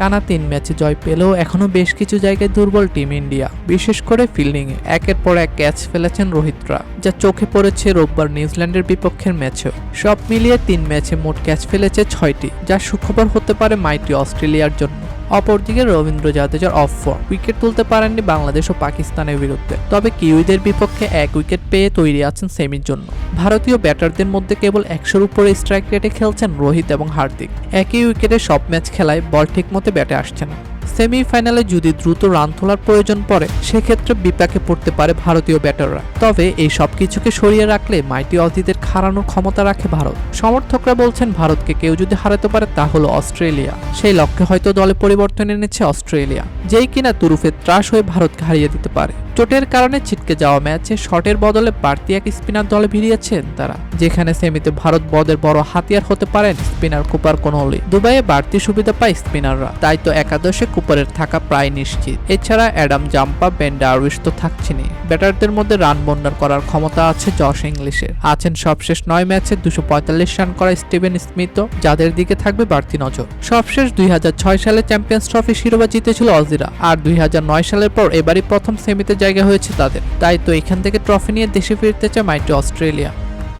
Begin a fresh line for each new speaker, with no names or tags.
টানা তিন ম্যাচে জয় পেলেও এখনও বেশ কিছু জায়গায় দুর্বল টিম ইন্ডিয়া, বিশেষ করে ফিল্ডিংয়ে। একের পর এক ক্যাচ ফেলেছেন রোহিতরা, যা চোখে পড়েছে রোববার নিউজিল্যান্ডের বিপক্ষের ম্যাচেও। সব মিলিয়ে তিন ম্যাচে মোট ক্যাচ ফেলেছে ছয়টি, যা সুখবর হতে পারে মাইটি অস্ট্রেলিয়ার জন্য। অপরদিকে রবীন্দ্র জাদেজার অফ ফর্ম উইকেট তুলতে পারেননি বাংলাদেশ ও পাকিস্তানের বিরুদ্ধে। তবে কিউইদের বিপক্ষে এক উইকেট পেয়ে তৈরি আছেন সেমির জন্য। ভারতীয় ব্যাটারদের মধ্যে কেবল একশোর উপরে স্ট্রাইক রেটে খেলছেন রোহিত এবং হার্দিক। একই উইকেটে সব ম্যাচ খেলায় বল ঠিকমতো ব্যাটে আসছে না। সেমিফাইনালে যদি দ্রুত রান তোলার প্রয়োজন পড়ে, সেক্ষেত্রে বিপাকে পড়তে পারে ভারতীয় ব্যাটাররা। তবে এই সব কিছুকে সরিয়ে রাখলে মাইটি অজিদের হারানোর ক্ষমতা রাখে ভারত। সমর্থকরা বলছেন, ভারতকে কেউ যদি হারাতে পারে, তা হলো অস্ট্রেলিয়া। সেই লক্ষ্যে হয়তো দলে পরিবর্তন এনেছে অস্ট্রেলিয়া। যেই কিনা তুরুফে ত্রাস হয়ে ভারতকে হারিয়ে দিতে পারে। চোটের কারণে ছিটকে যাওয়া ম্যাচে শটের বদলে বাড়তি এক স্পিনার দলে ভিড়িয়েছেন তারা, যেখানে সেমিতে ভারত বদের বড় হাতিয়ার হতে পারেন স্পিনার কুপার কোনলি। দুবাইয়ে বাড়তি সুবিধা পায় স্পিনাররা, তাই তো একাদশে কুপারের থাকা প্রায় নিশ্চিত। এছাড়া অ্যাডাম জাম্পা, বেন ডারউইশ তো থাকছেনই। ব্যাটারদের মধ্যে রান বন্ডার করার ক্ষমতা আছে জশ ইংলিশের। আছেন সবশেষ নয় ম্যাচে দুশো পঁয়তাল্লিশ রান করা স্টিভেন স্মিথও যাদের দিকে থাকবে বাড়তি নজর। সবশেষ দুই হাজার ছয় সালে চ্যাম্পিয়ন্স ট্রফি শিরোপা জিতেছিল অজিরা আর দুই হাজার নয় সালের পর এবারই প্রথম সেমিতে জায়গা হয়েছে তাদের। তাই তো এখান থেকে ট্রফি নিয়ে দেশে ফিরতে চায় মাইটি অস্ট্রেলিয়া।